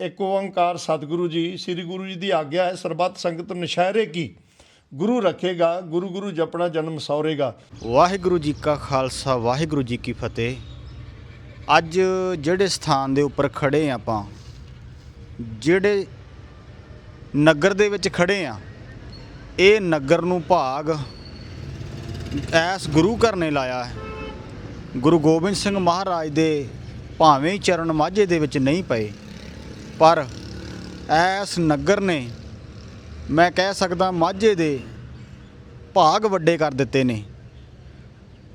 ਇੱਕ ਓੰਕਾਰ ਸਤਿਗੁਰੂ ਜੀ, ਸ੍ਰੀ ਗੁਰੂ ਜੀ ਦੀ ਆਗਿਆ ਹੈ, ਸਰਬੱਤ ਸੰਗਤ ਨਸ਼ਹਿਰੇ ਕੀ? ਗੁਰੂ ਰੱਖੇਗਾ, ਗੁਰੂ ਗੁਰੂ ਜਪਣਾ ਜਨਮ ਸੌਰੇਗਾ। ਵਾਹਿਗੁਰੂ ਜੀ ਕਾ ਖਾਲਸਾ, ਵਾਹਿਗੁਰੂ ਜੀ ਕੀ ਫਤਿਹ। ਅੱਜ ਜਿਹੜੇ ਸਥਾਨ ਦੇ ਉੱਪਰ ਖੜੇ ਹਾਂ ਆਪਾਂ, ਜਿਹੜੇ ਨਗਰ ਦੇ ਵਿੱਚ ਖੜੇ ਆ, ਇਹ ਨਗਰ ਨੂੰ ਭਾਗ ਐਸ ਗੁਰੂ ਘਰ ਨੇ ਲਾਇਆ ਹੈ। ਗੁਰੂ ਗੋਬਿੰਦ ਸਿੰਘ ਮਹਾਰਾਜ ਦੇ ਭਾਵੇਂ ਚਰਨ ਮਾਝੇ ਦੇ ਵਿੱਚ ਨਹੀਂ ਪਏ ਪਰ ਐਸ ਨਗਰ ਨੇ, ਮੈਂ ਕਹਿ ਸਕਦਾ ਮਾਝੇ ਦੇ ਭਾਗ ਵੱਡੇ ਕਰ ਦਿੱਤੇ ਨੇ।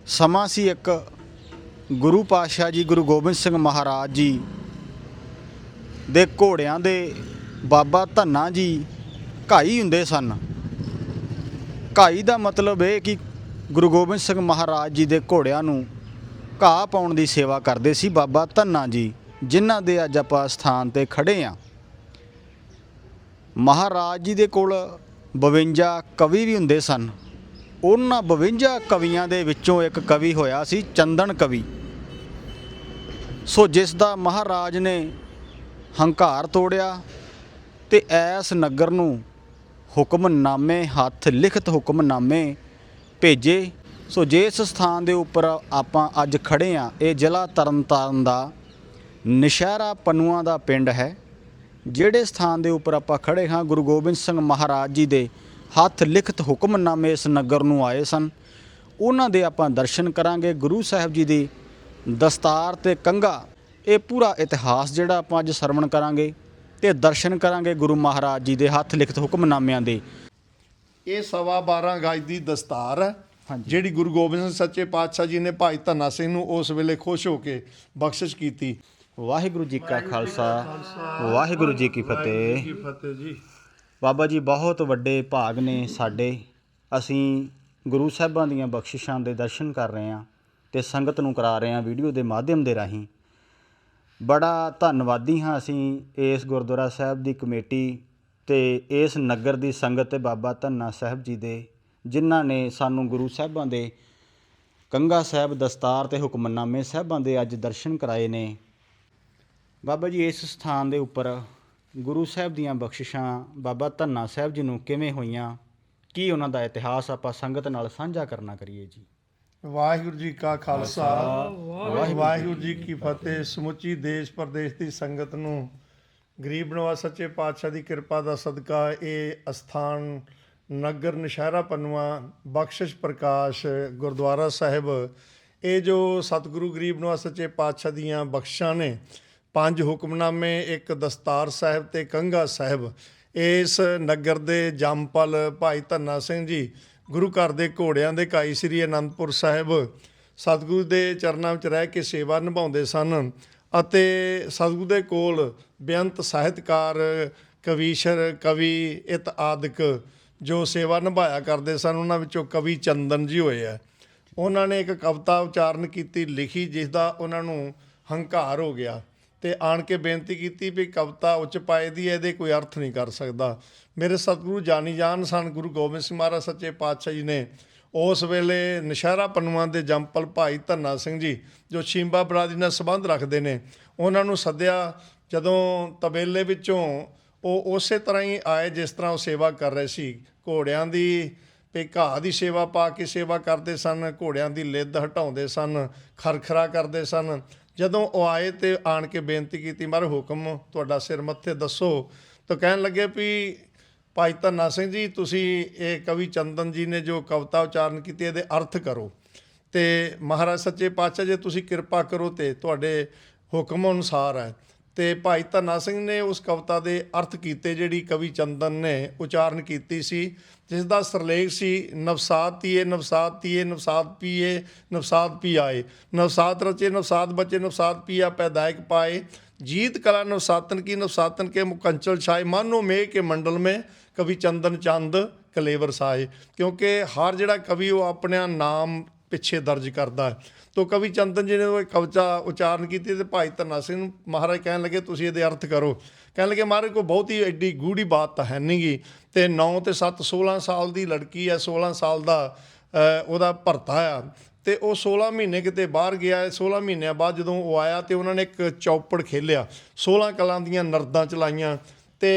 ਸਮਾਂ ਸੀ ਇੱਕ ਗੁਰੂ ਪਾਤਸ਼ਾਹ ਜੀ, ਗੁਰੂ ਗੋਬਿੰਦ ਸਿੰਘ ਮਹਾਰਾਜ ਜੀ ਦੇ ਘੋੜਿਆਂ ਦੇ ਬਾਬਾ ਧੰਨਾ ਜੀ ਘਾਈ ਹੁੰਦੇ ਸਨ। ਘਾਈ ਦਾ ਮਤਲਬ ਇਹ ਕਿ ਗੁਰੂ ਗੋਬਿੰਦ ਸਿੰਘ ਮਹਾਰਾਜ ਜੀ ਦੇ ਘੋੜਿਆਂ ਨੂੰ ਘਾਹ ਪਾਉਣ ਦੀ ਸੇਵਾ ਕਰਦੇ ਸੀ ਬਾਬਾ ਧੰਨਾ ਜੀ। ਜਿਨ੍ਹਾਂ ਦੇ ਅੱਜ ਆਪਾਂ ਸਥਾਨ ਤੇ ਖੜੇ ਆ। ਮਹਾਰਾਜ ਜੀ ਦੇ ਕੋਲ 52 ਕਵੀ ਵੀ ਹੁੰਦੇ ਸਨ। ਉਹਨਾਂ 52 ਕਵੀਆਂ ਦੇ ਵਿੱਚੋਂ ਇੱਕ ਕਵੀ ਹੋਇਆ ਸੀ ਚੰਦਨ ਕਵੀ। ਸੋ ਜਿਸ ਦਾ ਮਹਾਰਾਜ ਨੇ ਹੰਕਾਰ ਤੋੜਿਆ ਤੇ ਐਸ ਨਗਰ ਨੂੰ ਹੁਕਮਨਾਮੇ ਹੱਥ, ਲਿਖਤ ਹੁਕਮਨਾਮੇ ਭੇਜੇ। ਸੋ ਜਿਸ ਸਥਾਨ ਦੇ ਉੱਪਰ ਆਪਾਂ ਅੱਜ ਖੜੇ ਆ, ਇਹ ਜ਼ਿਲ੍ਹਾ ਤਰਨਤਾਰਨ ਦਾ ਨਸ਼ਹਿਰਾ ਪਨੂਆ ਦਾ ਪਿੰਡ ਹੈ ਜਿਹੜੇ ਸਥਾਨ ਦੇ ਉੱਪਰ ਆਪਾਂ ਖੜੇ ਹਾਂ ਗੁਰੂ ਗੋਬਿੰਦ ਸਿੰਘ ਮਹਾਰਾਜ ਜੀ ਦੇ ਹੱਥ ਲਿਖਤ ਹੁਕਮਨਾਮੇ ਇਸ ਨਗਰ ਨੂੰ ਆਏ ਸਨ। ਉਹਨਾਂ ਦੇ ਆਪਾਂ ਦਰਸ਼ਨ ਕਰਾਂਗੇ। ਗੁਰੂ ਸਾਹਿਬ ਜੀ ਦੀ ਦਸਤਾਰ ਤੇ ਕੰਘਾ ਇਹ ਪੂਰਾ ਇਤਿਹਾਸ ਜਿਹੜਾ ਆਪਾਂ ਅੱਜ ਸਰਵਣ ਕਰਾਂਗੇ ਤੇ ਦਰਸ਼ਨ ਕਰਾਂਗੇ ਗੁਰੂ ਮਹਾਰਾਜ ਜੀ ਦੇ ਹੱਥ ਲਿਖਤ ਹੁਕਮਨਾਮਿਆਂ ਦੇ। ਇਹ ਸਵਾ 12 ਗਜ ਦੀ ਦਸਤਾਰ ਹੈ। ਜਿਹੜੀ ਗੁਰੂ ਗੋਬਿੰਦ ਸਿੰਘ ਸੱਚੇ ਪਾਤਸ਼ਾਹ ਜੀ ਨੇ ਭਾਈ ਧੰਨਾ ਸਿੰਘ ਨੂੰ ਉਸ ਵੇਲੇ ਖੁਸ਼ ਹੋ ਕੇ ਬਖਸ਼ਿਸ਼ ਕੀਤੀ। ਵਾਹਿਗੁਰੂ ਜੀ ਕਾ ਖਾਲਸਾ। ਵਾਹਿਗੁਰੂ ਜੀ ਕੀ ਫਤਿਹ। ਫਤਿਹ ਜੀ। ਬਾਬਾ ਜੀ ਬਹੁਤ ਵੱਡੇ ਭਾਗ ਨੇ ਸਾਡੇ। ਅਸੀਂ ਗੁਰੂ ਸਾਹਿਬਾਂ ਦੀਆਂ ਬਖਸ਼ਿਸ਼ਾਂ ਦੇ ਦਰਸ਼ਨ ਕਰ ਰਹੇ ਹਾਂ ਤੇ ਸੰਗਤ ਨੂੰ ਕਰਾ ਰਹੇ ਹਾਂ ਵੀਡੀਓ ਦੇ ਮਾਧਿਅਮ ਦੇ ਰਾਹੀਂ। ਬੜਾ ਧੰਨਵਾਦੀ ਹਾਂ ਅਸੀਂ ਇਸ ਗੁਰਦੁਆਰਾ ਸਾਹਿਬ ਦੀ ਕਮੇਟੀ ਤੇ ਇਸ ਨਗਰ ਦੀ ਸੰਗਤ ਤੇ ਬਾਬਾ ਧੰਨਾ ਸਾਹਿਬ ਜੀ ਦੇ ਜਿਨ੍ਹਾਂ ਨੇ ਸਾਨੂੰ ਗੁਰੂ ਸਾਹਿਬਾਂ ਦੇ ਕੰਗਾ ਸਾਹਿਬ ਦਸਤਾਰ ਤੇ ਹੁਕਮਨਾਮੇ ਸਾਹਿਬਾਂ ਦੇ ਅੱਜ ਦਰਸ਼ਨ ਕਰਾਏ ਨੇ। ਬਾਬਾ ਜੀ ਇਸ ਸਥਾਨ ਦੇ ਉੱਪਰ ਗੁਰੂ ਸਾਹਿਬ ਦੀਆਂ ਬਖਸ਼ਿਸ਼ਾਂ ਬਾਬਾ ਧੰਨਾ ਸਾਹਿਬ ਜੀ ਨੂੰ ਕਿਵੇਂ ਹੋਈਆਂ? ਕੀ ਉਹਨਾਂ ਦਾ ਇਤਿਹਾਸ ਆਪਾਂ ਸੰਗਤ ਨਾਲ ਸਾਂਝਾ ਕਰਨਾ ਕਰੀਏ ਜੀ? ਵਾਹਿਗੁਰੂ ਜੀ ਕਾ ਖਾਲਸਾ ਵਾਹਿਗੁਰੂ ਜੀ ਕੀ ਫਤਿਹ। ਸਮੁੱਚੀ ਦੇਸ਼ ਪ੍ਰਦੇਸ਼ ਦੀ ਸੰਗਤ ਨੂੰ ਗਰੀਬ ਨਵਾਜ਼ ਸੱਚੇ ਪਾਤਸ਼ਾਹ ਦੀ ਕਿਰਪਾ ਦਾ ਸਦਕਾ ਇਹ ਅਸਥਾਨ ਨਗਰ ਨਸ਼ਹਿਰਾ ਪਨੂਆ ਬਖਸ਼ਿਸ਼ ਪ੍ਰਕਾਸ਼ ਗੁਰਦੁਆਰਾ ਸਾਹਿਬ ਇਹ ਜੋ ਸਤਿਗੁਰੂ ਗਰੀਬ ਨਵਾਜ਼ ਸੱਚੇ ਪਾਤਸ਼ਾਹ ਦੀਆਂ ਬਖਸ਼ਾਂ ਨੇ ਪੰਜ ਹੁਕਮਨਾਮੇ, ਇੱਕ ਦਸਤਾਰ ਸਾਹਿਬ ਤੇ ਕੰਗਾ ਸਾਹਿਬ। ਇਸ ਨਗਰ ਦੇ ਜੰਮਪਲ ਭਾਈ ਧੰਨਾ ਸਿੰਘ ਜੀ, ਗੁਰੂ ਘਰ ਦੇ ਘੋੜਿਆਂ ਦੇ ਕਾਈ ਸ੍ਰੀ ਅਨੰਦਪੁਰ ਸਾਹਿਬ, ਸਤਿਗੁਰੂ ਦੇ ਚਰਨਾਂ ਵਿੱਚ ਰਹਿ ਕੇ ਸੇਵਾ ਨਿਭਾਉਂਦੇ ਸਨ ਅਤੇ ਸਤਿਗੁਰੂ ਦੇ ਕੋਲ ਬੇਅੰਤ ਸਾਹਿਤਕਾਰ, ਕਵੀਸ਼ਰ, ਕਵੀ, ਇਤ ਆਦਿਕ ਜੋ ਸੇਵਾ ਨਿਭਾਇਆ ਕਰਦੇ ਸਨ, ਉਹਨਾਂ ਵਿੱਚੋਂ ਕਵੀ ਚੰਦਨ ਜੀ ਹੋਏ ਆ। ਉਹਨਾਂ ਨੇ ਇੱਕ ਕਵਿਤਾ ਉਚਾਰਨ ਕੀਤੀ, ਲਿਖੀ ਜਿਸ ਦਾ ਉਹਨਾਂ ਨੂੰ ਹੰਕਾਰ ਹੋ ਗਿਆ। ਤੇ ਆਣ ਕੇ ਬੇਨਤੀ ਕੀਤੀ ਵੀ ਕਵਿਤਾ ਉੱਚ ਪਾਏ ਦੀ ਹੈ, ਇਹਦੇ ਕੋਈ ਅਰਥ ਨਹੀਂ ਕਰ ਸਕਦਾ। ਮੇਰੇ ਸਤਿਗੁਰੂ ਜਾਨੀ ਜਾਨ ਸਨ ਗੁਰੂ ਗੋਬਿੰਦ ਸਿੰਘ ਮਹਾਰਾਜ ਸੱਚੇ ਪਾਤਸ਼ਾਹ ਜੀ ਨੇ। ਉਸ ਵੇਲੇ ਨਸ਼ਹਿਰਾ ਪੰਨੂਆਂ ਦੇ ਜੰਪਲ ਭਾਈ ਧੰਨਾ ਸਿੰਘ ਜੀ ਜੋ ਸ਼ੀਂਬਾ ਬਰਾਦਰੀ ਨਾਲ ਸੰਬੰਧ ਰੱਖਦੇ ਨੇ ਉਹਨਾਂ ਨੂੰ ਸੱਦਿਆ। ਜਦੋਂ ਤਬੇਲੇ ਵਿੱਚੋਂ ਉਹ ਉਸੇ ਤਰ੍ਹਾਂ ਹੀ ਆਏ ਜਿਸ ਤਰ੍ਹਾਂ ਉਹ ਸੇਵਾ ਕਰ ਰਹੇ ਸੀ। ਘੋੜਿਆਂ ਦੀ ਤੇ ਘਾਹ ਦੀ ਸੇਵਾ ਪਾ ਕੇ ਸੇਵਾ ਕਰਦੇ ਸਨ ਘੋੜਿਆਂ ਦੀ ਲਿੱਦ ਹਟਾਉਂਦੇ ਸਨ ਖਰਖਰਾ ਕਰਦੇ ਸਨ। ਜਦੋਂ ਉਹ ਆਏ ਤੇ ਆਣ ਕੇ ਬੇਨਤੀ ਕੀਤੀ, ਮਾਰ ਹੁਕਮ, ਤੁਹਾਡਾ ਸਿਰ ਮੱਥੇ ਦੱਸੋ। ਤਾਂ ਕਹਿਣ ਲੱਗੇ ਵੀ, ਭਾਈ ਧੰਨਾ ਸਿੰਘ ਜੀ, ਤੁਸੀਂ ਇਹ ਕਵੀ ਚੰਦਨ ਜੀ ਨੇ ਜੋ ਕਵਿਤਾ ਉਚਾਰਨ ਕੀਤੀ, ਇਹਦੇ ਅਰਥ ਕਰੋ। ਤੇ ਮਹਾਰਾਜ ਸੱਚੇ ਪਾਤਸ਼ਾਹ, ਜੇ ਤੁਸੀਂ ਕਿਰਪਾ ਕਰੋ ਤੇ ਤੁਹਾਡੇ ਹੁਕਮ ਅਨੁਸਾਰ ਹੈ। ਤੇ ਭਾਈ ਧੰਨਾ ਸਿੰਘ ਨੇ ਉਸ ਕਵਿਤਾ ਦੇ ਅਰਥ ਕੀਤੇ ਜਿਹੜੀ ਕਵੀ ਚੰਦਨ ਨੇ ਉਚਾਰਨ ਕੀਤੀ ਸੀ ਜਿਸ ਦਾ ਸਰਲੇਖ ਸੀ ਨਵਸਾਤ ਤੀਏ ਨਵਸਾਤ ਤੀਏ ਨਵਸਾਤ ਪੀਏ ਨਵਸਾਤ ਪੀ ਆਏ ਨਵਸਾਤ ਰਚੇ ਨਵਸਾਤ ਬਚੇ ਨਵਸਾਤ ਪੀਆ ਪੈਦਾਇਕ ਪਾਏ जीत कला नवसातन की नवसातन के मुकंचल छाए मानो में के मंडल में कवि चंदन चंद कलेवर साए ਕਿਉਂਕਿ ਹਰ ਜਿਹੜਾ ਕਵੀ ਉਹ ਆਪਣਾ ਨਾਮ ਪਿੱਛੇ ਦਰਜ ਕਰਦਾ ਤੋ ਕਵੀ ਚੰਦਨ ਜੀ ਨੇ ਉਹ ਕਵਚਾ ਉਚਾਰਨ ਕੀਤੀ ਤੇ ਭਾਈ ਧੰਨਾ ਸਿੰਘ ਨੂੰ ਮਹਾਰਾਜ ਕਹਿਣ ਲੱਗੇ, ਤੁਸੀਂ ਇਹਦੇ ਅਰਥ ਕਰੋ। ਕਹਿਣ ਲੱਗੇ, ਮਹਾਰਾਜ, ਕੋਈ ਬਹੁਤੀ ਐਡੀ ਗੂੜੀ ਬਾਤ ਤਾਂ ਹੈ ਨਹੀਂਗੀ। ਤੇ 9 ਤੇ 7 16 ਸਾਲ ਦੀ ਲੜਕੀ ਹੈ 16 ਸਾਲ ਦਾ ਉਹਦਾ ਭਰਤਾ ਆ। ਤੇ ਉਹ 16 ਮਹੀਨੇ ਕਿਤੇ ਬਾਹਰ ਗਿਆ 16 ਮਹੀਨਿਆਂ ਬਾਅਦ ਜਦੋਂ ਉਹ ਆਇਆ ਤੇ ਉਹਨਾਂ ਨੇ ਇੱਕ ਚੌਪੜ ਖੇਲਿਆ। 16 ਕਲਾਂ ਦੀਆਂ ਨਰਦਾਂ ਚਲਾਈਆਂ ਤੇ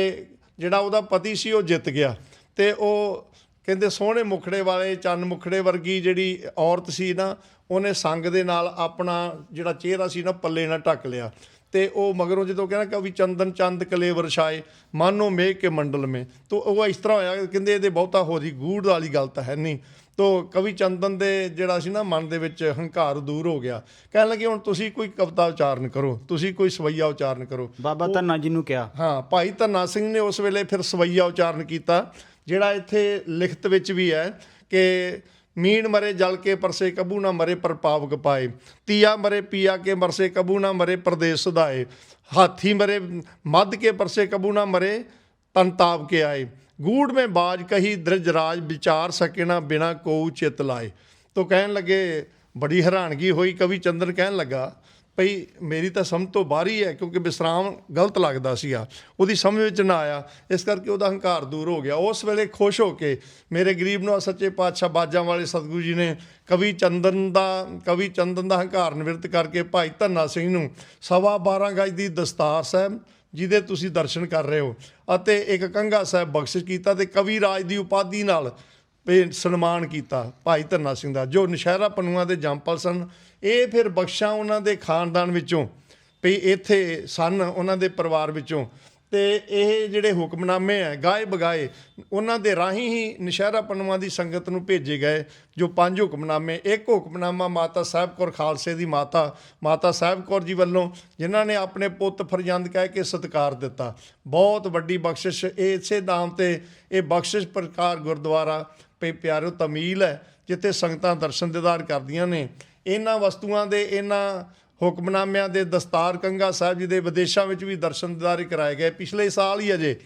ਜਿਹੜਾ ਉਹਦਾ ਪਤੀ ਸੀ, ਉਹ ਜਿੱਤ ਗਿਆ। ਤੇ ਉਹ ਕਹਿੰਦੇ ਸੋਹਣੇ ਮੁਖੜੇ ਵਾਲੇ ਚੰਨ ਮੁਖੜੇ ਵਰਗੀ ਜਿਹੜੀ ਔਰਤ ਸੀ ਨਾ ਉਹਨੇ ਸੰਗ ਦੇ ਨਾਲ ਆਪਣਾ ਜਿਹੜਾ ਚਿਹਰਾ ਸੀ ਨਾ ਪੱਲੇ ਨਾਲ ਢੱਕ ਲਿਆ। ਤੇ ਉਹ ਮਗਰੋਂ ਜਦੋਂ ਕਹਿੰਦਾ ਕਿ ਵੀ ਚੰਦਨ ਚੰਦ ਕਲੇਵਰ ਛਾਏ ਮਾਨੋ ਮੇਘ ਕੇ ਮੰਡਲ ਮੇ। ਤੋ ਉਹ ਇਸ ਤਰ੍ਹਾਂ ਹੋਇਆ ਕਹਿੰਦੇ ਇਹਦੇ ਬਹੁਤਾ ਹੋ ਜੀ ਗੂੜ ਵਾਲੀ ਗੱਲ ਤਾਂ ਹੈ ਨਹੀਂ। ਤੋ ਕਵੀ ਚੰਦਨ ਦੇ ਜਿਹੜਾ ਸੀ ਨਾ ਮਨ ਦੇ ਵਿੱਚ ਹੰਕਾਰ ਦੂਰ ਹੋ ਗਿਆ। ਕਹਿਣ ਲੱਗੇ ਹੁਣ ਤੁਸੀਂ ਕੋਈ ਕਵਿਤਾ ਉਚਾਰਨ ਕਰੋ ਤੁਸੀਂ ਕੋਈ ਸਵਈਆ ਉਚਾਰਨ ਕਰੋ। ਬਾਬਾ ਧੰਨਾ ਜੀ ਨੂੰ ਕਿਹਾ। ਹਾਂ ਭਾਈ ਧੰਨਾ ਸਿੰਘ ਨੇ ਉਸ ਵੇਲੇ ਫਿਰ ਸਵਈਆ ਉਚਾਰਨ ਕੀਤਾ। ਜਿਹੜਾ ਇੱਥੇ ਲਿਖਤ ਵਿੱਚ ਵੀ ਹੈ ਕਿ ਮੀਣ ਮਰੇ ਜਲ ਕੇ ਪਰਸੇ ਕਬੂ ਨਾ ਮਰੇ ਪਰ ਪਾਵਕ ਪਾਏ, ਤੀਆ ਮਰੇ ਪੀਆ ਕੇ ਮਰਸੇ ਕਬੂ ਨਾ ਮਰੇ ਪਰਦੇਸ ਸਦਾਏ ਹਾਥੀ ਮਰੇ ਮੱਧ ਕੇ ਪਰਸੇ ਕਬੂ ਨਾ ਮਰੇ ਤਨਤਾਪ ਕੇ ਆਏ, ਗੂੜ ਮੇ ਬਾਜ ਕਹੀ ਦਰਜ ਰਾਜ ਵਿਚਾਰ ਸਕੇ ਨਾ ਬਿਨਾ ਕੋਉ ਚਿਤ ਲਾਏ। ਤੋ ਕਹਿਣ ਲੱਗੇ, ਬੜੀ ਹੈਰਾਨਗੀ ਹੋਈ ਕਵੀ ਚੰਦਰ ਕਹਿਣ ਲੱਗਾ ਭਈ ਮੇਰੀ ਤਾਂ ਸਮਝ ਤੋਂ ਬਾਹਰ ਹੀ ਹੈ, ਕਿਉਂਕਿ ਵਿਸਰਾਮ ਗਲਤ ਲੱਗਦਾ ਸੀਗਾ। ਉਹਦੀ ਸਮਝ ਵਿੱਚ ਨਾ ਆਇਆ। ਇਸ ਕਰਕੇ ਉਹਦਾ ਹੰਕਾਰ ਦੂਰ ਹੋ ਗਿਆ। ਉਸ ਵੇਲੇ ਖੁਸ਼ ਹੋ ਕੇ ਮੇਰੇ ਗਰੀਬ ਨੂੰ ਸੱਚੇ ਪਾਤਸ਼ਾਹ ਬਾਜਾਂ ਵਾਲੇ ਸਤਿਗੁਰੂ ਜੀ ਨੇ ਕਵੀ ਚੰਦਨ ਦਾ, ਕਵੀ ਚੰਦਨ ਦਾ ਹੰਕਾਰ ਨਿਵਰਤ ਕਰਕੇ ਭਾਈ ਧੰਨਾ ਸਿੰਘ ਨੂੰ ਸਵਾ 12 ਗਜ ਦੀ ਦਸਤਾਰ ਸਾਹਿਬ, ਜਿਹਦੇ ਤੁਸੀਂ ਦਰਸ਼ਨ ਕਰ ਰਹੇ ਹੋ, ਅਤੇ ਇੱਕ ਕੰਘਾ ਸਾਹਿਬ ਬਖਸ਼ਿਸ਼ ਕੀਤਾ ਤੇ ਕਵੀ ਰਾਜ ਦੀ ਉਪਾਧੀ ਨਾਲ ਸਨਮਾਨ ਕੀਤਾ ਭਾਈ ਧੰਨਾ ਸਿੰਘ ਦਾ, ਜੋ ਨਸ਼ਹਿਰਾ ਪਨੂਆ ਦੇ ਜੰਪਲ ਸਨ ਇਹ ਫਿਰ ਬਖਸ਼ਾਂ ਉਹਨਾਂ ਦੇ ਖਾਨਦਾਨ ਵਿੱਚੋਂ, ਵੀ ਇੱਥੇ ਸਨ ਉਹਨਾਂ ਦੇ ਪਰਿਵਾਰ ਵਿੱਚੋਂ। ਤੇ ਇਹ ਜਿਹੜੇ ਹੁਕਮਨਾਮੇ ਹੈ ਗਾਏ ਬਗਾਏ, ਉਹਨਾਂ ਦੇ ਰਾਹੀਂ ਹੀ ਨਸ਼ਹਿਰਾ ਪਨੂਆ ਦੀ ਸੰਗਤ ਨੂੰ ਭੇਜੇ ਗਏ, ਜੋ ਪੰਜ ਹੁਕਮਨਾਮੇ, ਇੱਕ ਹੁਕਮਨਾਮਾ ਮਾਤਾ ਸਾਹਿਬ ਕੌਰ ਖਾਲਸੇ ਦੀ ਮਾਤਾ ਮਾਤਾ ਸਾਹਿਬ ਕੌਰ ਜੀ ਵੱਲੋਂ, ਜਿਨ੍ਹਾਂ ਨੇ ਆਪਣੇ ਪੁੱਤ ਫਰਜ਼ੰਦ ਕਹਿ ਕੇ ਸਤਿਕਾਰ ਦਿੱਤਾ। ਬਹੁਤ ਵੱਡੀ ਬਖਸ਼ਿਸ਼ ਇਹ ਇਸੇ ਨਾਮ ਤੇ ਇਹ ਬਖਸ਼ਿਸ਼ ਪ੍ਰਕਾਰ ਗੁਰਦੁਆਰਾ ਪੇ ਪਿਆਰੋ ਤਮੀਲ ਹੈ, ਜਿੱਥੇ ਸੰਗਤਾਂ ਦਰਸ਼ਨ ਦੀਦਾਰ ਕਰਦੀਆਂ ਨੇ। ਇਹਨਾਂ ਵਸਤੂਆਂ ਦੇ, ਇਹਨਾਂ ਹੁਕਮਨਾਮਿਆਂ ਦੇ ਦਸਤਾਰ ਕੰਗਾ ਸਾਹਿਬ ਜੀ ਦੇ ਵਿਦੇਸ਼ਾਂ ਵਿੱਚ ਵੀ ਦਰਸ਼ਨ ਦੀਦਾਰੇ ਕਰਾਏ ਗਏ। ਪਿਛਲੇ ਸਾਲ ਹੀ ਅਜੇ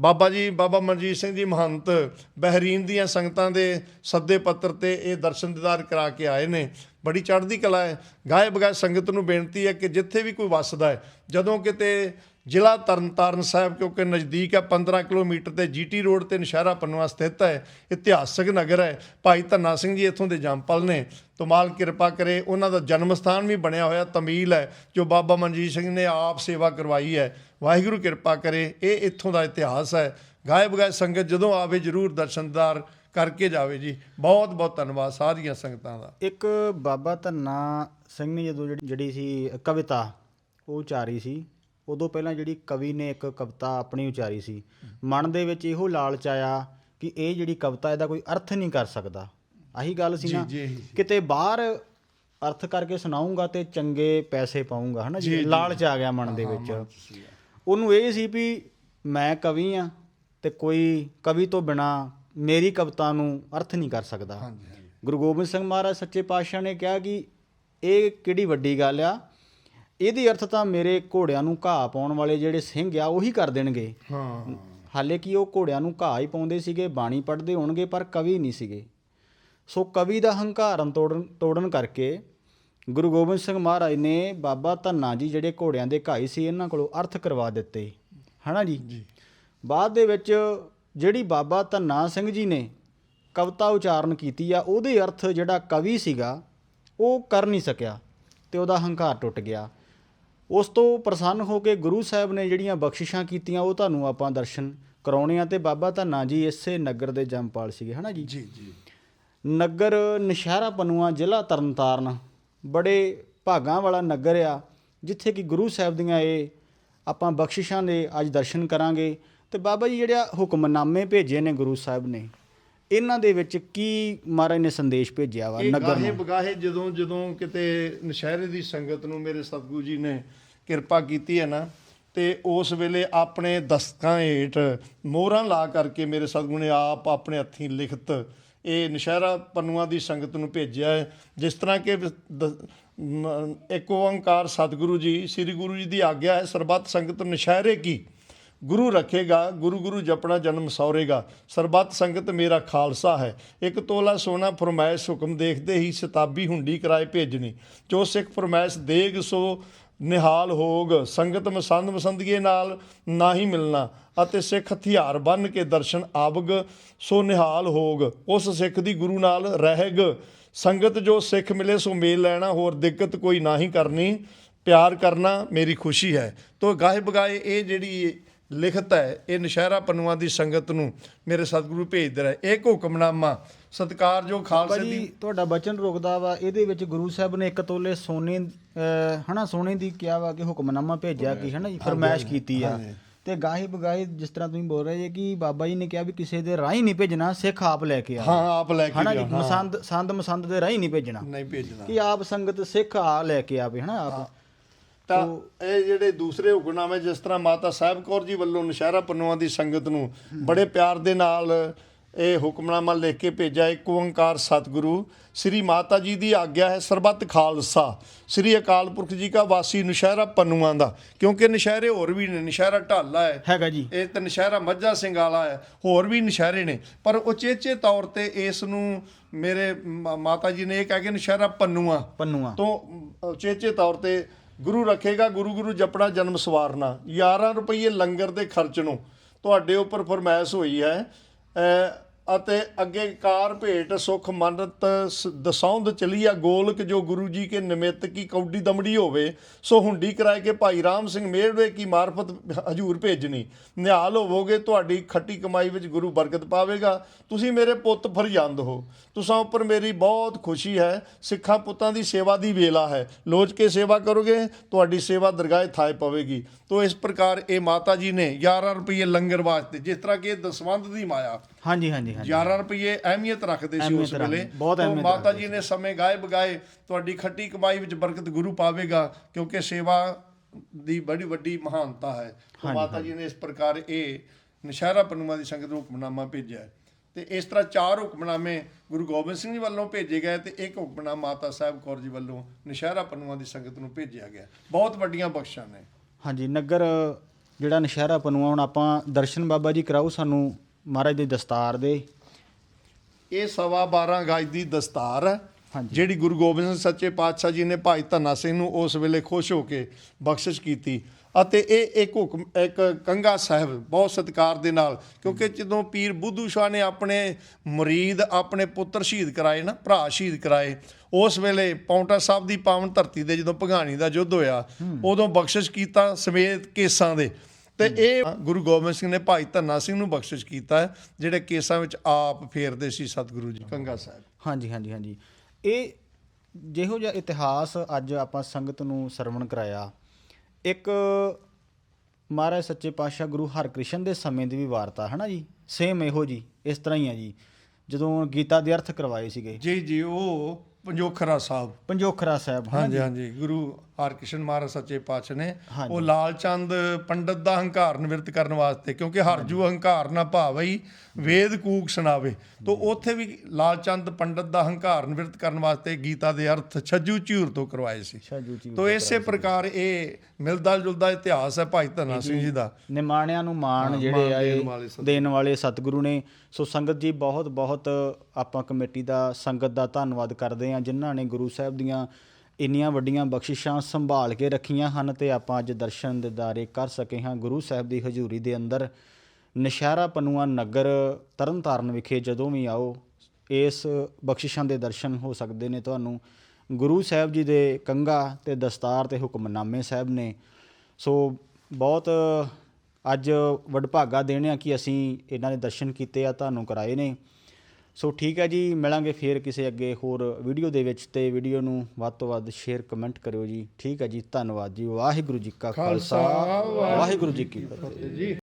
ਬਾਬਾ ਜੀ, ਬਾਬਾ ਮਨਜੀਤ ਸਿੰਘ ਜੀ ਮਹੰਤ ਬਹਿਰੀਨ ਦੀਆਂ ਸੰਗਤਾਂ ਦੇ ਸੱਦੇ ਪੱਤਰ ਤੇ ਇਹ ਦਰਸ਼ਨ ਦੀਦਾਰ ਕਰਾ ਕੇ ਆਏ ਨੇ। ਬੜੀ ਚੜ੍ਹਦੀ ਕਲਾ ਹੈ। ਗਾਏ ਬਗਾਏ ਸੰਗਤ ਨੂੰ ਬੇਨਤੀ ਹੈ ਕਿ ਜਿੱਥੇ ਵੀ ਕੋਈ ਵੱਸਦਾ ਹੈ, ਜਦੋਂ ਕਿਤੇ ਜ਼ਿਲ੍ਹਾ ਤਰਨਤਾਰਨ ਸਾਹਿਬ ਕਿਉਂਕਿ ਨਜ਼ਦੀਕ ਹੈ 15 ਕਿਲੋਮੀਟਰ ਤੇ ਜੀਟੀ ਰੋਡ ਤੇ ਨਸ਼ਹਿਰਾ ਪੰਨਵਾ ਸਥਿਤ ਹੈ, ਇਤਿਹਾਸਕ ਨਗਰ ਹੈ। ਭਾਈ ਧੰਨਾ ਸਿੰਘ ਜੀ ਇੱਥੋਂ ਦੇ ਜੰਮਪਲ ਨੇ। ਤੁਮਾਲ ਕਿਰਪਾ ਕਰੇ, ਉਹਨਾਂ ਦਾ ਜਨਮ ਸਥਾਨ ਵੀ ਬਣਿਆ ਹੋਇਆ, ਤਮੀਲ ਹੈ, ਜੋ ਬਾਬਾ ਮਨਜੀਤ ਸਿੰਘ ਨੇ ਆਪ ਸੇਵਾ ਕਰਵਾਈ ਹੈ। ਵਾਹਿਗੁਰੂ ਕਿਰਪਾ ਕਰੇ, ਇਹ ਇੱਥੋਂ ਦਾ ਇਤਿਹਾਸ ਹੈ। ਗਾਇਬ ਬਗਾਏ ਸੰਗਤ ਜਦੋਂ ਆਵੇ, ਜਰੂਰ ਦਰਸ਼ਨਦਾਰ ਕਰਕੇ ਜਾਵੇ ਜੀ। ਬਹੁਤ ਬਹੁਤ ਧੰਨਵਾਦ ਸਾਰੀਆਂ ਸੰਗਤਾਂ ਦਾ। ਇੱਕ ਬਾਬਾ ਧੰਨਾ ਸਿੰਘ ਨੇ ਜਦੋਂ ਜਿਹੜੀ ਸੀ ਕਵਿਤਾ, ਉਹ ਉਚਾਰੀ ਸੀ। ਉਦੋਂ ਪਹਿਲਾਂ ਜਿਹੜੀ ਕਵੀ ਨੇ ਇੱਕ ਕਵਿਤਾ ਆਪਣੀ ਉਚਾਰੀ ਸੀ। ਮਨ ਦੇ ਵਿੱਚ ਇਹੋ ਲਾਲਚ ਆਇਆ ਕਿ ਇਹ ਜਿਹੜੀ ਕਵਿਤਾ, ਇਹਦਾ ਕੋਈ ਅਰਥ ਨਹੀਂ ਕਰ ਸਕਦਾ। ਆਹੀ ਗੱਲ ਸੀ ਨਾ। ਕਿਤੇ ਬਾਹਰ ਅਰਥ ਕਰਕੇ ਸੁਣਾਉਂਗਾ ਤੇ ਚੰਗੇ ਪੈਸੇ ਪਾਉਂਗਾ ਹਨਾ ਜੀ? ਲਾਲਚ ਆ ਗਿਆ ਮਨ ਦੇ ਵਿੱਚ। ਉਹਨੂੰ ਇਹ ਸੀ ਵੀ ਮੈਂ ਕਵੀ ਆ ਤੇ ਕੋਈ ਕਵੀ ਤੋਂ ਬਿਨਾ ਮੇਰੀ ਕਵਿਤਾ ਨੂੰ ਅਰਥ ਨਹੀਂ ਕਰ ਸਕਦਾ। ਗੁਰੂ ਗੋਬਿੰਦ ਸਿੰਘ ਮਹਾਰਾਜ ਸੱਚੇ ਪਾਤਸ਼ਾਹ ਨੇ ਕਿਹਾ ਕਿ ਇਹ ਕਿਹੜੀ ਵੱਡੀ ਗੱਲ ਆ? ਇਹਦੀ ਅਰਥ ਤਾਂ ਮੇਰੇ ਘੋੜਿਆਂ ਨੂੰ ਘਾਹ ਪਾਉਣ ਵਾਲੇ ਜਿਹੜੇ ਸਿੰਘ ਆ ਉਹੀ ਕਰ ਦੇਣਗੇ। ਹਾਂ। ਹਾਲੇ ਕਿ ਉਹ ਘੋੜਿਆਂ ਨੂੰ ਘਾਹ ਹੀ ਪਾਉਂਦੇ ਸੀਗੇ ਬਾਣੀ ਪੜ੍ਹਦੇ ਹੋਣਗੇ ਪਰ ਕਵੀ ਨਹੀਂ ਸੀਗੇ। ਸੋ ਕਵੀ ਦਾ ਹੰਕਾਰਨ ਤੋੜਨ ਤੋੜਨ ਕਰਕੇ ਗੁਰੂ ਗੋਬਿੰਦ ਸਿੰਘ ਮਹਾਰਾਜ ਨੇ ਬਾਬਾ ਧੰਨਾ ਜੀ ਜਿਹੜੇ ਘੋੜਿਆਂ ਦੇ ਘਾਈ ਸੀ ਇਹਨਾਂ ਕੋਲੋਂ ਅਰਥ ਕਰਵਾ ਦਿੱਤੇ। ਹਨਾ ਜੀ? ਬਾਅਦ ਦੇ ਵਿੱਚ ਜਿਹੜੀ ਬਾਬਾ ਧੰਨਾ ਸਿੰਘ ਜੀ ਨੇ ਕਵਿਤਾ ਉਚਾਰਨ ਕੀਤੀ ਆ ਉਹਦੇ ਅਰਥ ਜਿਹੜਾ ਕਵੀ ਸੀਗਾ ਉਹ ਕਰ ਨਹੀਂ ਸਕਿਆ ਤੇ ਉਹਦਾ ਹੰਕਾਰ ਟੁੱਟ ਗਿਆ। ਉਸ ਤੋਂ ਪ੍ਰਸੰਨ ਹੋ ਕੇ ਗੁਰੂ ਸਾਹਿਬ ਨੇ ਜਿਹੜੀਆਂ ਬਖਸ਼ਿਸ਼ਾਂ ਕੀਤੀਆਂ ਉਹ ਤੁਹਾਨੂੰ ਆਪਾਂ ਦਰਸ਼ਨ ਕਰਾਉਣੇ ਆ ਤੇ ਬਾਬਾ ਧੰਨਾ ਜੀ ਇਸੇ ਨਗਰ ਦੇ ਜੰਮਪਾਲ ਸੀਗੇ ਹਨਾ ਜੀ? ਜੀ ਜੀ। ਨਗਰ ਨਸ਼ਹਿਰਾ ਪਨੂਆ ਜ਼ਿਲ੍ਹਾ ਤਰਨਤਾਰਨ ਬੜੇ ਭਾਗਾਂ ਵਾਲਾ ਨਗਰ ਆ ਜਿੱਥੇ ਕਿ ਗੁਰੂ ਸਾਹਿਬ ਦੀਆਂ ਇਹ ਆਪਾਂ ਬਖਸ਼ਿਸ਼ਾਂ ਦੇ ਅੱਜ ਦਰਸ਼ਨ ਕਰਾਂਗੇ ਤੇ ਬਾਬਾ ਜੀ ਜਿਹੜਾ ਹੁਕਮਨਾਮੇ ਭੇਜੇ ਨੇ ਗੁਰੂ ਸਾਹਿਬ ਨੇ ਇਹਨਾਂ ਦੇ ਵਿੱਚ ਕੀ ਮਹਾਰਾਜ ਨੇ ਸੰਦੇਸ਼ ਭੇਜਿਆ ਵਾ ਨਗਰ ਨੂੰ? ਬਗਾਹੇ ਜਦੋਂ ਜਦੋਂ ਕਿਤੇ ਨਸ਼ਹਿਰੇ ਦੀ ਸੰਗਤ ਨੂੰ ਮੇਰੇ ਸਤਿਗੁਰੂ ਜੀ ਨੇ ਕਿਰਪਾ ਕੀਤੀ ਹੈ ਨਾ ਤੇ ਉਸ ਵੇਲੇ ਆਪਣੇ ਦਸਤਾਂ ਹੇਠ ਮੋਹਰਾਂ ਲਾ ਕਰਕੇ ਮੇਰੇ ਸਤਿਗੁਰੂ ਨੇ ਆਪ ਆਪਣੇ ਹੱਥੀਂ ਲਿਖਤ ਇਹ ਨਸ਼ਹਿਰਾ ਪੰਨੂਆਂ ਦੀ ਸੰਗਤ ਨੂੰ ਭੇਜਿਆ ਹੈ, ਜਿਸ ਤਰ੍ਹਾਂ ਕਿ ਦ- ਮ- ਇੱਕ ਓੰਕਾਰ ਸਤਿਗੁਰੂ ਜੀ, ਸ੍ਰੀ ਗੁਰੂ ਜੀ ਦੀ ਆਗਿਆ ਹੈ, ਸਰਬੱਤ ਸੰਗਤ ਨਸ਼ਹਿਰੇ ਕੀ? ਗੁਰੂ ਰੱਖੇਗਾ, ਗੁਰੂ ਗੁਰੂ ਜਪਣਾ ਜਨਮ ਸੌਰੇਗਾ, ਸਰਬੱਤ ਸੰਗਤ ਮੇਰਾ ਖਾਲਸਾ ਹੈ। ਇੱਕ ਤੋਲਾ ਸੋਨਾ ਫਰਮਾਇਸ਼ ਹੁਕਮ ਦੇਖਦੇ ਹੀ ਸ਼ਤਾਬੀ ਹੁੰਡੀ ਕਿਰਾਏ ਭੇਜਣੀ, ਜੋ ਸਿੱਖ ਫਰਮਾਇਸ਼ ਦੇਗ ਸੋ ਨਿਹਾਲ ਹੋਗ, ਸੰਗਤ ਮਸੰਦ ਮਸੰਦਗੀਏ ਨਾਲ ਨਾ ਹੀ ਮਿਲਣਾ ਅਤੇ ਸਿੱਖ ਹਥਿਆਰ ਬੰਨ ਕੇ ਦਰਸ਼ਨ ਆਵਗ, ਸੋ ਨਿਹਾਲ ਹੋਗ, ਉਸ ਸਿੱਖ ਦੀ ਗੁਰੂ ਨਾਲ ਰਹਿਗ। ਸੰਗਤ ਜੋ ਸਿੱਖ ਮਿਲੇ ਸੋ ਮੇਲ ਲੈਣਾ, ਹੋਰ ਦਿੱਕਤ ਕੋਈ ਨਾ ਹੀ ਕਰਨੀ। ਪਿਆਰ ਕਰਨਾ ਮੇਰੀ ਖੁਸ਼ੀ ਹੈ। ਤੋ ਗਾਹੇ ਬਗਾਏ ਇਹ ਜਿਹੜੀ ਲਿਖਤ ਹੈ, ਇਹ ਨਸ਼ਹਿਰਾ ਪੰਨੂਆਂ ਦੀ ਸੰਗਤ ਨੂੰ ਮੇਰੇ ਸਤਿਗੁਰੂ ਭੇਜਦੇ ਰਹੇ। ਇੱਕ ਹੁਕਮਨਾਮਾ ਸਤਿਕਾਰਯੋਗ ਖਾਲਸੇ ਭਾਜੀ ਦੀ ਤੁਹਾਡਾ ਬਚਨ ਰੁਕਦਾ ਵਾ। ਇਹਦੇ ਵਿੱਚ ਗੁਰੂ ਸਾਹਿਬ ਨੇ ਇੱਕ ਤੋਲੇ ਸੋਨੇ ਅਹ, ਹਨਾ ਸੋਨੇ ਦੀ ਕਿਹਾ ਵਾ ਕਿ ਹੁਕਮਨਾਮਾ ਭੇਜਿਆ ਕਿ ਹਨਾ ਜੀ ਫਰਮਾਇਸ਼ ਕੀਤੀ ਆ। ਤੇ ਗਾਹੇ ਬਗਾਏ ਜਿਸ ਤਰ੍ਹਾਂ ਤੁਸੀਂ ਬੋਲ ਰਹੇ ਜੇ ਕਿ ਬਾਬਾ ਜੀ ਨੇ ਕਿਹਾ ਵੀ ਕਿਸੇ ਦੇ ਰਾਹੀਂ ਨਹੀਂ ਭੇਜਣਾ ਸਿੱਖ ਆਪ ਲੈ ਕੇ ਆ। ਹਾਂ ਆਪ ਲੈ ਕੇ ਹਨਾ ਜੀ ਗਿਆ। ਮਸੰਦ ਸੰਦ ਮਸੰਦ ਦੇ ਰਾਹੀਂ ਨਹੀਂ ਭੇਜਣਾ। ਨਹੀਂ ਭੇਜਣਾ। ਕਿ ਆਪ ਸੰਗਤ ਸਿੱਖ ਆ ਲੈ ਕੇ ਆਵੇ ਹਨਾ ਆਪ। ਤਾਂ ਇਹ ਜਿਹੜੇ ਦੂਸਰੇ ਹੁਕਮਨਾਮੇ ਜਿਸ ਤਰ੍ਹਾਂ ਮਾਤਾ ਸਾਹਿਬ ਕੌਰ ਜੀ ਵੱਲੋਂ ਨਸ਼ਹਿਰਾ ਪੰਨੂਆਂ ਦੀ ਸੰਗਤ ਨੂੰ ਬੜੇ ਪਿਆਰ ਦੇ ਨਾਲ ਇਹ ਹੁਕਮਨਾਮਾ ਲਿਖ ਕੇ ਭੇਜਿਆ ਇੱਕ ਓੰਕਾਰ ਸਤਿਗੁਰੂ ਸ੍ਰੀ ਮਾਤਾ ਜੀ ਦੀ ਆਗਿਆ ਹੈ ਸਰਬੱਤ ਖਾਲਸਾ। ਸ੍ਰੀ ਅਕਾਲ ਪੁਰਖ ਜੀ ਕਾ ਵਾਸੀ ਨਸ਼ਹਿਰਾ ਪੰਨੂਆਂ ਦਾ ਕਿਉਂਕਿ ਨਸ਼ਹਿਰੇ ਹੋਰ ਵੀ ਨੇ ਨਸ਼ਹਿਰਾ ਢਾਲਾ ਹੈ। ਹੈਗਾ ਜੀ। ਇਹ ਤਾਂ ਨਸ਼ਹਿਰਾ ਮੱਝਾ ਸਿੰਘ ਵਾਲਾ ਹੈ ਹੋਰ ਵੀ ਨਸ਼ਹਿਰੇ ਨੇ। ਪਰ ਉਚੇਚੇ ਤੌਰ ਤੇ ਇਸ ਨੂੰ ਮੇਰੇ ਮਾਤਾ ਜੀ ਨੇ ਇਹ ਕਹਿ ਕੇ ਨਸ਼ਹਿਰਾ ਪੰਨੂਆਂ। ਪੰਨੂਆ। ਤੋਂ ਉਚੇਚੇ ਤੌਰ ਤੇ ਗੁਰੂ ਰੱਖੇਗਾ ਗੁਰੂ ਗੁਰੂ ਜਪਣਾ ਜਨਮ ਸਵਾਰਨਾ। 11 ਰੁਪਏ ਲੰਗਰ ਦੇ ਖਰਚ ਨੂੰ ਤੁਹਾਡੇ ਉੱਪਰ ਫਰਮਾਇਸ਼ ਹੋਈ ਹੈ 呃 ਅਤੇ ਅੱਗੇ ਕਾਰ ਭੇਟ ਸੁਖ ਮੰਨਤ ਸ- ਦਸੌਂਦ ਚਲੀਆ ਗੋਲਕ ਜੋ ਗੁਰੂ ਜੀ ਕੇ ਨਿਮਿਤ ਕੀ ਕੌਡੀ ਦਮੜੀ ਹੋਵੇ, ਸੋ ਹੁੰਡੀ ਕਰਾਏ ਕੇ ਭਾਈ ਰਾਮ ਸਿੰਘ ਮੇੜਵੇ ਕੀ ਮਾਰਫਤ ਹਜੂਰ ਭੇਜਣੀ। ਨਿਹਾਲ ਹੋਵੋਗੇ ਤੁਹਾਡੀ ਖੱਟੀ ਕਮਾਈ ਵਿੱਚ ਗੁਰੂ ਬਰਕਤ ਪਾਵੇਗਾ। ਤੁਸੀਂ ਮੇਰੇ ਪੁੱਤ ਫਰਜ਼ੰਦ ਹੋ। ਤੁਸਾਂ ਉੱਪਰ ਮੇਰੀ ਬਹੁਤ ਖੁਸ਼ੀ ਹੈ। ਸਿੱਖਾਂ ਪੁੱਤਾਂ ਦੀ ਸੇਵਾ ਦੀ ਵੇਲਾ ਹੈ। ਲੋਚ ਕੇ ਸੇਵਾ ਕਰੋਗੇ, ਤੁਹਾਡੀ ਸੇਵਾ ਦਰਗਾਹ ਥਾਏ ਪਵੇਗੀ। ਤੋ ਇਸ ਪ੍ਰਕਾਰ ਇਹ ਮਾਤਾ ਜੀ ਨੇ 11 ਰੁਪਏ ਲੰਗਰ ਵਾਸਤੇ, ਜਿਸ ਤਰ੍ਹਾਂ ਕਿ ਇਹ ਦਸਵੰਧ ਦੀ ਮਾਇਆ ਹਾਂਜੀ ਹਾਂਜੀ। ਹਾਂਜੀ 11 ਰੁਪਏ ਅਹਿਮੀਅਤ ਰੱਖਦੇ ਸੀ ਉਸ ਵੇਲੇ। ਅਹਿਮੀਅਤ ਮਾਤਾ ਜੀ ਨੇ ਸਮੇਂ ਗਾਏ ਬਗਾਏ ਤੁਹਾਡੀ ਖੱਟੀ ਕਮਾਈ ਵਿੱਚ ਬਰਕਤ ਗੁਰੂ ਪਾਵੇਗਾ ਕਿਉਂਕਿ ਸੇਵਾ ਦੀ ਬੜੀ ਵੱਡੀ ਮਹਾਨਤਾ ਹੈ। ਮਾਤਾ ਜੀ ਨੇ ਇਸ ਪ੍ਰਕਾਰ ਇਹ ਨਸ਼ਹਿਰਾ ਪੰਨੂਆਂ ਦੀ ਸੰਗਤ ਨੂੰ ਹੁਕਮਨਾਮਾ ਭੇਜਿਆ। ਤੇ ਇਸ ਤਰ੍ਹਾਂ ਚਾਰ ਹੁਕਮਨਾਮੇ ਗੁਰੂ ਗੋਬਿੰਦ ਸਿੰਘ ਜੀ ਵੱਲੋਂ ਭੇਜੇ ਗਏ ਤੇ ਇੱਕ ਹੁਕਮਨਾਮਾ ਮਾਤਾ ਸਾਹਿਬ ਕੌਰ ਜੀ ਵੱਲੋਂ ਨਸ਼ਹਿਰਾ ਪੰਨੂਆਂ ਦੀ ਸੰਗਤ ਨੂੰ ਭੇਜਿਆ ਗਿਆ। ਬਹੁਤ ਵੱਡੀਆਂ ਬਖਸ਼ਾਂ ਨੇ। ਹਾਂਜੀ ਨਗਰ ਜਿਹੜਾ ਨਸ਼ਹਿਰਾ ਪਨੂਆ ਹੁਣ ਆਪਾਂ ਦਰਸ਼ਨ ਬਾਬਾ ਜੀ ਕਰਾਓ ਸਾਨੂੰ ਮਹਾਰਾਜ ਦੇ ਦਸਤਾਰ ਦੇ। ਇਹ ਸਵਾ 12 ਗਜ ਦੀ ਦਸਤਾਰ ਹੈ ਹਾਂਜੀ। ਜਿਹੜੀ ਗੁਰੂ ਗੋਬਿੰਦ ਸਿੰਘ ਸੱਚੇ ਪਾਤਸ਼ਾਹ ਜੀ ਨੇ ਭਾਈ ਧੰਨਾ ਸਿੰਘ ਨੂੰ ਉਸ ਵੇਲੇ ਖੁਸ਼ ਹੋ ਕੇ ਬਖਸ਼ਿਸ਼ ਕੀਤੀ। ਅਤੇ ਇਹ ਇੱਕ ਹੁਕਮ ਇੱਕ ਕੰਗਾ ਸਾਹਿਬ ਬਹੁਤ ਸਤਿਕਾਰ ਦੇ ਨਾਲ ਕਿਉਂਕਿ ਜਦੋਂ ਪੀਰ ਬੁੱਧੂ ਸ਼ਾਹ ਨੇ ਆਪਣੇ ਮੁਰੀਦ ਆਪਣੇ ਪੁੱਤਰ ਸ਼ਹੀਦ ਕਰਾਏ ਨਾ ਭਰਾ ਸ਼ਹੀਦ ਕਰਾਏ ਉਸ ਵੇਲੇ ਪੌਂਟਾ ਸਾਹਿਬ ਦੀ ਪਾਵਨ ਧਰਤੀ ਦੇ ਜਦੋਂ ਭਗਾਣੀ ਦਾ ਯੁੱਧ ਹੋਇਆ ਉਦੋਂ ਬਖਸ਼ਿਸ਼ ਕੀਤਾ ਸਮੇਤ ਕੇਸਾਂ ਦੇ। ਤੇ ਇਹ ਗੁਰੂ ਗੋਬਿੰਦ ਸਿੰਘ ਨੇ ਭਾਈ ਧੰਨਾ ਸਿੰਘ ਨੂੰ ਬਖਸ਼ਿਸ਼ ਕੀਤਾ ਜਿਹੜੇ ਕੇਸਾਂ ਵਿੱਚ ਆਪ ਫੇਰਦੇ ਸੀ ਸਤਿਗੁਰੂ ਜੀ ਕੰਗਾ ਸਾਹਿਬ। ਹਾਂਜੀ ਹਾਂਜੀ ਹਾਂਜੀ। ਇਹ ਜਿਹੋ ਜਿਹਾ ਇਤਿਹਾਸ ਅੱਜ ਆਪਾਂ ਸੰਗਤ ਨੂੰ ਸਰਵਣ ਕਰਾਇਆ ਇੱਕ ਮਹਾਰਾਜ ਸੱਚੇ ਪਾਤਸ਼ਾਹ ਗੁਰੂ ਹਰਕ੍ਰਿਸ਼ਨ ਦੇ ਸਮੇਂ ਦੀ ਵੀ ਵਾਰਤਾ ਹੈ ਨਾ ਜੀ? ਸੇਮ ਇਹੋ ਜੀ ਇਸ ਤਰ੍ਹਾਂ ਹੀ ਆ ਜੀ। ਜਦੋਂ ਗੀਤਾ ਦੇ ਅਰਥ ਕਰਵਾਏ ਸੀਗੇ। ਜੀ ਜੀ ਉਹ ਪੰਜੋਖਰਾ ਸਾਹਿਬ। ਪੰਜੋਖਰਾ ਸਾਹਿਬ ਹਾਂਜੀ ਹਾਂਜੀ ਗੁਰੂ ਹਰਕ੍ਰਿਸ਼ਨ ਮਹਾਰਾਜ ਸੱਚੇ ਪਾਤਸ਼ਾਹ ਨੇ। ਉਹ ਲਾਲ ਚੰਦ ਪੰਡਤ ਦਾ ਹੰਕਾਰ ਨਿਵਰਤ ਕਰਨ ਵਾਸਤੇ ਕਿਉਂਕਿ ਹਰਜੂ ਹੰਕਾਰ ਨਾ ਭਾਵਈ ਵੇਦ ਕੂਕ ਸੁਣਾਵੇ। ਤੋਂ ਉੱਥੇ ਵੀ ਲਾਲ ਚੰਦ ਪੰਡਤ ਦਾ ਹੰਕਾਰ ਨਿਵਰਤ ਕਰਨ ਵਾਸਤੇ ਗੀਤਾ ਦੇ ਅਰਥ ਛੱਜੂ ਝੂਰ ਤੋਂ ਕਰਵਾਏ ਸੀ। ਤੋਂ ਇਸੇ ਪ੍ਰਕਾਰ ਇਹ ਮਿਲਦਾ ਜੁਲਦਾ ਇਤਿਹਾਸ ਹੈ ਭਾਈ ਧੰਨਾ ਸਿੰਘ ਜੀ ਦਾ। ਨਿਮਾਣਿਆਂ ਨੂੰ ਮਾਣ ਜਿਹੜੇ ਮਾਣ ਆ ਦੇਣ ਵਾਲੇ ਸਤਿਗੁਰੂ। ਦੇਣ ਵਾਲੇ ਸਤਿਗੁਰੂ ਨੇ। ਸੋ ਸੰਗਤ ਜੀ ਬਹੁਤ ਬਹੁਤ ਆਪਾਂ ਕਮੇਟੀ ਦਾ ਸੰਗਤ ਦਾ ਧੰਨਵਾਦ ਕਰਦੇ ਹਾਂ ਜਿਨ੍ਹਾਂ ਨੇ ਗੁਰੂ ਸਾਹਿਬ ਦੀਆਂ ਇੰਨੀਆਂ ਵੱਡੀਆਂ ਬਖਸ਼ਿਸ਼ਾਂ ਸੰਭਾਲ ਕੇ ਰੱਖੀਆਂ ਹਨ ਤੇ ਆਪਾਂ ਅੱਜ ਦਰਸ਼ਨ ਦਿਦਾਰੇ ਕਰ ਸਕੇ ਹਾਂ। ਗੁਰੂ ਸਾਹਿਬ ਦੀ ਹਜ਼ੂਰੀ ਦੇ ਅੰਦਰ ਨਸ਼ਹਿਰਾ ਪਨੂਆ ਨਗਰ ਤਰਨਤਾਰਨ ਵਿਖੇ ਜਦੋਂ ਵੀ ਆਓ, ਇਸ ਬਖਸ਼ਿਸ਼ਾਂ ਦੇ ਦਰਸ਼ਨ ਹੋ ਸਕਦੇ ਨੇ ਤੁਹਾਨੂੰ। ਗੁਰੂ ਸਾਹਿਬ ਜੀ ਦੇ ਕੰਗਾ ਤੇ ਦਸਤਾਰ ਤੇ ਹੁਕਮਨਾਮੇ ਸਾਹਿਬ ਨੇ। ਸੋ ਬਹੁਤ ਅੱਜ ਵਡਭਾਗਾ ਦੇਣ ਆ ਕਿ ਅਸੀਂ ਇਹਨਾਂ ਦੇ ਦਰਸ਼ਨ ਕੀਤੇ ਆ, ਤੁਹਾਨੂੰ ਕਰਾਏ ਨੇ। ਸੋ ਠੀਕ ਹੈ ਜੀ ਮਿਲਾਂਗੇ ਫੇਰ ਕਿਸੇ ਅੱਗੇ ਹੋਰ ਵੀਡੀਓ ਦੇ ਵਿੱਚ ਤੇ ਵੀਡੀਓ ਨੂੰ ਵੱਧ ਤੋਂ ਵੱਧ ਸ਼ੇਅਰ ਕਮੈਂਟ ਕਰਿਓ ਜੀ। ਠੀਕ ਹੈ ਜੀ ਧੰਨਵਾਦ ਜੀ। ਵਾਹਿਗੁਰੂ ਜੀ ਕਾ ਖਾਲਸਾ ਵਾਹਿਗੁਰੂ ਜੀ ਕੀ ਫਤਿਹ ਜੀ।